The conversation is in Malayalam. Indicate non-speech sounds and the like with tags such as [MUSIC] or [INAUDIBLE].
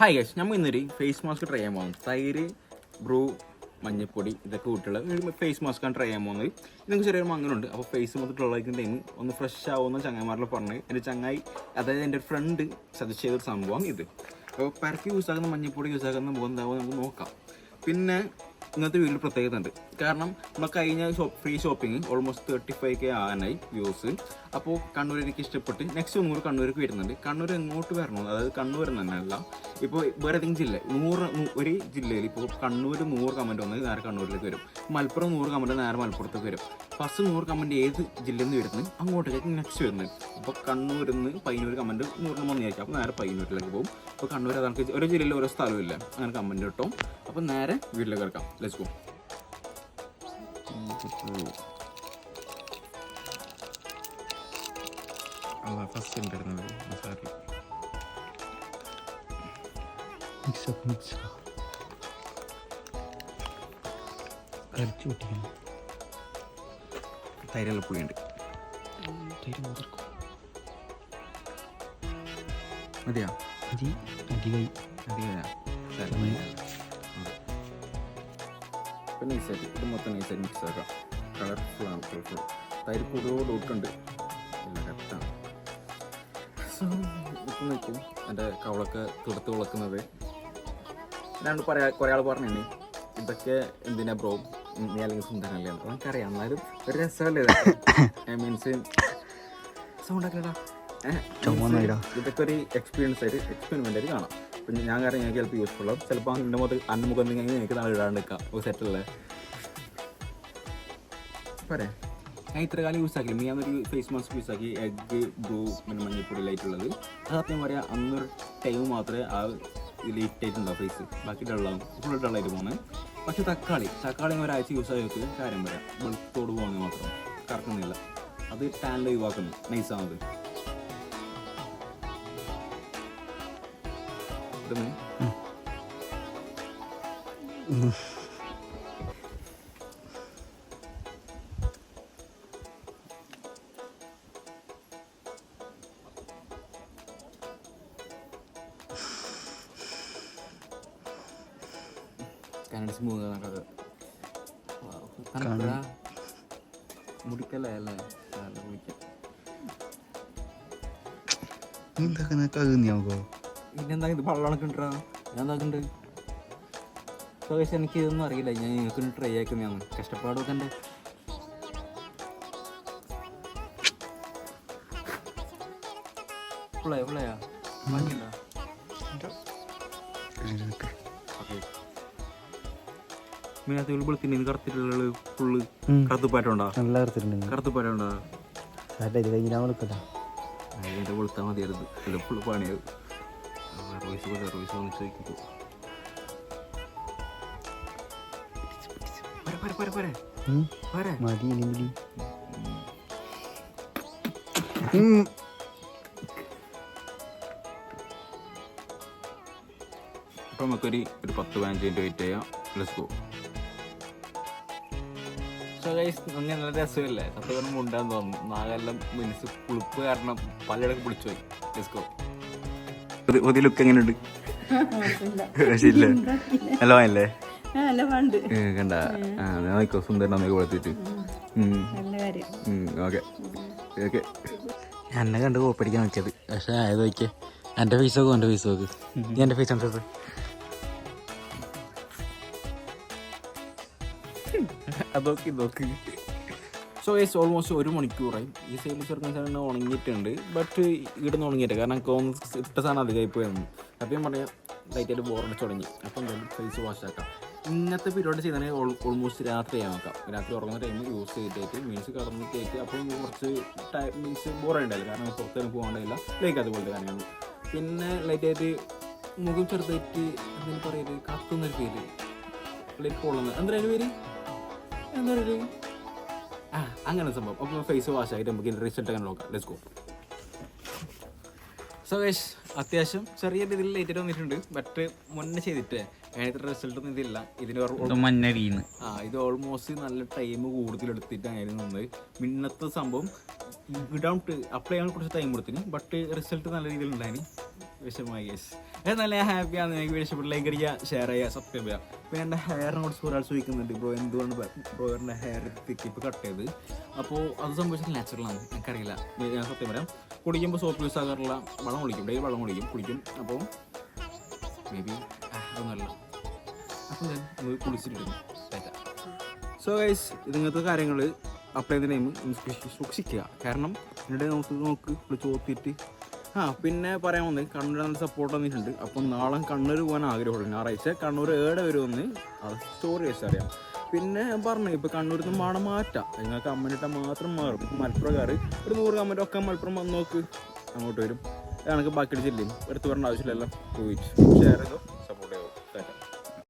ഹായ് ഗൈസ് നമ്മൾ ഇന്നൊരു ഫേസ് മാസ്ക് ട്രൈ ചെയ്യാൻ പോകുന്നത് തൈര് ബ്രൂ മഞ്ഞപ്പൊടി ഇതൊക്കെ കൂട്ടിയുള്ള ഒരു ഫേസ് മാസ്ക് ആണ് ട്രൈ ചെയ്യാൻ പോകുന്നത് നിങ്ങൾക്ക് ചെറിയൊരു മങ്ങനുണ്ട് അപ്പോൾ ഫേസ് മൊത്തം ഉള്ളതിന്റെ ഒന്ന് ഫ്രഷ് ആവുമെന്ന് ചങ്ങായിമാരിൽ പറഞ്ഞ് എന്റെ ചങ്ങായി അതായത് എന്റെ ഫ്രണ്ട് സജസ്റ്റ് ചെയ്തൊരു സംഭവം ഇത്. അപ്പോൾ പരക്കി യൂസ് ആക്കുന്ന മഞ്ഞപ്പൊടി യൂസ് ആക്കുന്ന മുഖം എന്താകുമെന്ന് നമുക്ക് നോക്കാം. പിന്നെ ഇന്നത്തെ വീട്ടിൽ പ്രത്യേകത ഉണ്ട്. കാരണം നമ്മൾ കഴിഞ്ഞ free shopping almost thirty five K ആനായി views അപ്പോൾ കണ്ണൂർ എനിക്ക് ഇഷ്ടപ്പെട്ട് നെക്സ്റ്റ് ഒന്നുകൂടി കണ്ണൂർക്ക് വരുന്നുണ്ട്. കണ്ണൂർ എങ്ങോട്ട് വരണോ? അതായത് കണ്ണൂർ തന്നെയല്ല ഇപ്പോൾ വേറെ ഏതെങ്കിലും ജില്ല നൂറ് ഒരു ജില്ലയിൽ ഇപ്പോൾ കണ്ണൂർ നൂറ് കമന്റ് വന്നത് നേരെ കണ്ണൂരിലേക്ക് വരും. മലപ്പുറം നൂറ് കമന്റ് നേരെ മലപ്പുറത്തേക്ക് വരും. ഫസ്റ്റ് നൂറ് കമന്റ് ഏത് ജില്ലയിൽ നിന്ന് വരുന്നത്? അങ്ങോട്ടേക്ക് നെക്സ്റ്റ് വരുന്നത്. അപ്പോൾ കണ്ണൂരിൽ നിന്ന് പയ്യന്നൂർ കമന്റ് നൂറിന് മന്നിയായിരിക്കും അപ്പോൾ നേരെ പയ്യന്നൂരിലേക്ക് പോകും. അപ്പോൾ കണ്ണൂർ അതാണ് ഓരോ ജില്ലയിൽ ഓരോ സ്ഥലമില്ല അങ്ങനെ കമന്റ് കിട്ടും അപ്പോൾ നേരെ വീട്ടിലേക്ക് കിടക്കാം. Let's go ഫസ്റ്റ് ഉണ്ടായിരുന്നത് മസാല മിക്സപ്പ് മിക്സ് കളിച്ചു പൊട്ടിക്കണം തൈരെല്ലാം പുളിയുണ്ട് തൈര് മുതർക്കും മതിയോ അരി അധികമായി ഇപ്പം നൈസായിട്ട് ഇത് മൊത്തം നൈസായിട്ട് മിക്സ് ആക്കാം. കളർഫുൾ ആണ് കളർഫുൾ തൈര് കൂടുതൽ ഡൗട്ടുണ്ട് എല്ലാം കറക്റ്റാണ് സോ ഇപ്പം നോക്കൂ. എന്റെ കവളൊക്കെ തുടത്ത് വിളക്കുന്നത്. ഞാൻ പറയാ കുറേ ആൾ പറഞ്ഞു ഇതൊക്കെ എന്തിനാ ബ്രോ നീ അല്ലെങ്കിൽ സുന്ദരനല്ലേ? എന്ന് നമുക്കറിയാം എന്നാലും ഒരു രസമല്ലേ ഐ മീൻസ് സൗണ്ട് ഒക്കെ. ഇതൊക്കെ ഒരു എക്സ്പീരിയൻസ് ആയിട്ട് എക്സ്പെരിമെന്റ് ആയിട്ട് കാണാം. പിന്നെ ഞാൻ കാരണം ഞാൻ ചിലപ്പോൾ യൂസ്ഫുൾ ആവും ചിലപ്പോൾ എന്റെ മുഖത്ത് അന്ന മുഖം എന്തെങ്കിലും എനിക്ക് നാളെ ഇടാണ്ട് നിൽക്കാം. ഒരു സെറ്റല്ലേ പോരെ. ഞാൻ ഇത്ര കാലം യൂസ് ആക്കി ഞാൻ ഫേസ് മാസ്ക് യൂസ് ആക്കി. എഗ് ബ്രൂ പിന്നെ മഞ്ഞപ്പൊടിയിലായിട്ടുള്ളത് അത് സത്യം പറയാം അന്നൊരു ടൈം മാത്രമേ ആ ലേറ്റ് ആയിട്ടുണ്ടാവും ഫേസ് ബാക്കി ഡള്ളാവും ഫുൾ ഡള്ളായിട്ട് പോകുന്നത് പക്ഷെ തക്കാളി. തക്കാളി ഒരാഴ്ച യൂസ് ആയി ആക്കി കാര്യം പറയാം. വെളുത്തോട് പോകുന്നത് മാത്രം. കറക്കുന്നില്ല അത് ടാനിൽ ഒഴിവാക്കുന്നു. നൈസാണത് também. Hum. kanan semua kan kakak wow kan kanan mudiknya lah ya lah kalau mudiknya minta kena kagum ya kau പിന്നെന്താ ഇത് വെള്ളമൊക്കെ ഉണ്ടാ ഞാൻ എന്താക്കുന്നുണ്ട് എനിക്ക് ഇതൊന്നും അറിയില്ല. ഞാൻ നിങ്ങൾക്ക് ട്രൈ ആക്കുന്നതാണ് കഷ്ടപ്പാടൊക്കെ ഉണ്ട്. ഫുള്ളായോ ഫുള്ളായോ വാങ്ങിയില്ല മീനകത്ത് ഇത് കറുത്തിട്ടുള്ള ഫുള്ള് കറുത്തുപ്പാറ്റുണ്ടോ? നല്ല കറുത്തിട്ടുണ്ട് കറുത്തുപ്പാറ്റുണ്ടോ? സാറ്റ ഇത് കഴിഞ്ഞാൽ കൊടുക്കണ്ട അതിന്റെ വെളുത്താൽ മതിയായിരുന്നു. ഫുള്ള് പണിയാവും റോയ്സ് പോലെ റോയ്സ് ഉം. പോരെ മതി ഇനി മുടി അപ്പം നമുക്കൊരു ഒരു പത്ത് പതിനഞ്ച് മിനിറ്റ് വെയിറ്റ് ചെയ്യാം ലെറ്റ്സ് ഗോ സോ ഗൈസ് അങ്ങനെ നല്ല രസമില്ലേ? സത്യം പറഞ്ഞാൽ മുണ്ടാൻ തോന്നുന്നു. നാഗെല്ലാം മീൻസ് പുളിപ്പ് കാരണം പലയിടക്ക് പിടിച്ചു പോയി ലെറ്റ്സ് ഗോ പുതിയ ലുക്ക് എങ്ങനെയുണ്ട്? [LAUGHS] അല്ലേ നല്ല വാങ്ങല്ലേ കണ്ട. നോക്കോ സുന്ദരൻ അമ്മയ്ക്ക് കാര്യം. ഓക്കെ. ഓക്കെ. എന്നെ കണ്ട് കോപ്പടിക്കാൻ നോക്കിയത് പക്ഷെ ആയത് നോക്കിയേ. എന്റെ ഫേസ് നോക്കും എന്റെ ഫേസ് നോക്ക് നീ എന്റെ ഫേസ് കണ്ടത് അതൊക്കെ നോക്ക്. സോ ഏസ് ഓൾമോസ്റ്റ് ഒരു മണിക്കൂറായി ഈ സൈഡിൽ ചെറുക്കൻ സാധനം ഉണങ്ങിയിട്ടുണ്ട്. ബട്ട് ഇവിടുന്ന് ഉണങ്ങിയിട്ട് കാരണം തോന്നുന്നു ഇട്ട സാധനം അധികമായി പോയിരുന്നു അപ്പം ഞാൻ പറഞ്ഞാൽ ലൈറ്റായിട്ട് ബോറടിച്ച് തുടങ്ങി. അപ്പം എന്തായാലും ഫേസ് വാഷ് ആക്കാം. ഇന്നത്തെ പരിപാടി ചെയ്താണെങ്കിൽ ഓൾമോസ്റ്റ് രാത്രി നോക്കാം രാത്രി ഉറങ്ങുന്ന ടൈം യൂസ് ചെയ്തിട്ട് മീൻസ് കടന്നിട്ടേക്ക് അപ്പോൾ കുറച്ച് ടൈം മീൻസ് ബോറുണ്ടായില്ല കാരണം പുറത്തേക്ക് പോകേണ്ടതില്ല ലൈക്ക് അതുപോലത്തെ കാര്യങ്ങൾ പിന്നെ ലൈറ്റായിട്ട് മുഖം ചെറുതായിട്ട് എന്തെങ്കിലും പറയരുത് കത്തുന്നൊരു പേര്. ലൈക്ക് കൊള്ളുന്നത് എന്താ പേര്? എന്താ പറയുക അങ്ങനെ സംഭവം. അപ്പോൾ ഫേസ് വാഷ് ആയിട്ട് നമുക്ക് റിസൾട്ട് അങ്ങനെ നോക്കാം. ലെറ്റ്സ് ഗോ സോ ഗൈസ് അത്യാവശ്യം ചെറിയ രീതിയിൽ ലേറ്റ് വന്നിട്ടുണ്ട്. ബട്ട് മുന്നേ ചെയ്തിട്ട് അതിനകത്ത് റിസൾട്ട് ഒന്നും ഇതില്ല. ഇതിന് ആ ഇത് ഓൾമോസ്റ്റ് നല്ല ടൈം കൂടുതൽ എടുത്തിട്ടാണ് നിന്നത്. മിന്നത്തെ സംഭവം വിഡൗട്ട് അപ്ലൈ ചെയ്യാൻ കുറച്ച് ടൈം കൊടുത്തിന് ബട്ട് റിസൾട്ട് നല്ല രീതിയിൽ ഉണ്ടായിന്. വിഷമമായി ഗൈസ് എന്നാലും ഹാപ്പി ഹാപ്പിയാണ് എനിക്ക് വീഡിയോ ലൈക്ക് അടിക്കുക ഷെയർ ചെയ്യുക സബ്സ്ക്രൈബ് ചെയ്യുക. പിന്നെ എന്റെ ഹെയറിനെ കുറിച്ച് ഒരാൾ ചോദിക്കുന്നുണ്ട് ബ്രോ എന്തുകൊണ്ട് ബ്രോയറിന്റെ ഹെയർ തിക്ക് ഇപ്പോൾ കട്ട് ചെയ്ത്? അപ്പോൾ അത് സംഭവിച്ചിട്ട് നാച്ചുറലാണ് എനിക്കറിയില്ല. ഞാൻ സത്യം പറയാം. കുടിക്കുമ്പോൾ സോപ്പ് യൂസ് ആകാറില്ല വെള്ളം കുടിക്കും. ഡെയിലി വെള്ളം കുടിക്കും കുടിക്കും. അപ്പോൾ മേ ബി അതൊന്നുമല്ല അപ്പോൾ ഞാൻ കുളിച്ചിട്ടിരുന്നു സോ ഗൈസ് ഇതിങ്ങനത്തെ കാര്യങ്ങൾ അപ്ലൈ ചെയ്യുന്ന ടൈം സൂക്ഷിക്കുക. കാരണം എന്നിട്ട് നമുക്ക് നോക്ക് കുളിച്ച് ഓത്തിയിട്ട് ആ പിന്നെ പറയാൻ വന്നത് കണ്ണൂർ നല്ല സപ്പോർട്ട് വന്നിട്ടുണ്ട് അപ്പം നാളെ കണ്ണൂർ പോകാൻ ആഗ്രഹമുള്ളൂ ഞായറാഴ്ച കണ്ണൂർ ഏടെ വരുമെന്ന് അത് സ്റ്റോറി വെച്ച് അറിയാം. പിന്നെ പറഞ്ഞു ഇപ്പോൾ കണ്ണൂരിൽ നിന്ന് മാണം മാറ്റാം. നിങ്ങൾ അമ്മനിട്ട മാത്രം മാറും. മലപ്പുറക്കാർ ഒരു നൂറ് കമന്റ് ഒക്കെ മലപ്പുറം വന്ന് നോക്ക്. അങ്ങോട്ട് വരും. കണക്ക് ബാക്കി ജില്ലയും എടുത്തു വരേണ്ട ആവശ്യമില്ലല്ലോ. ചോദിച്ചു ഷെയർ ചെയ്തോ?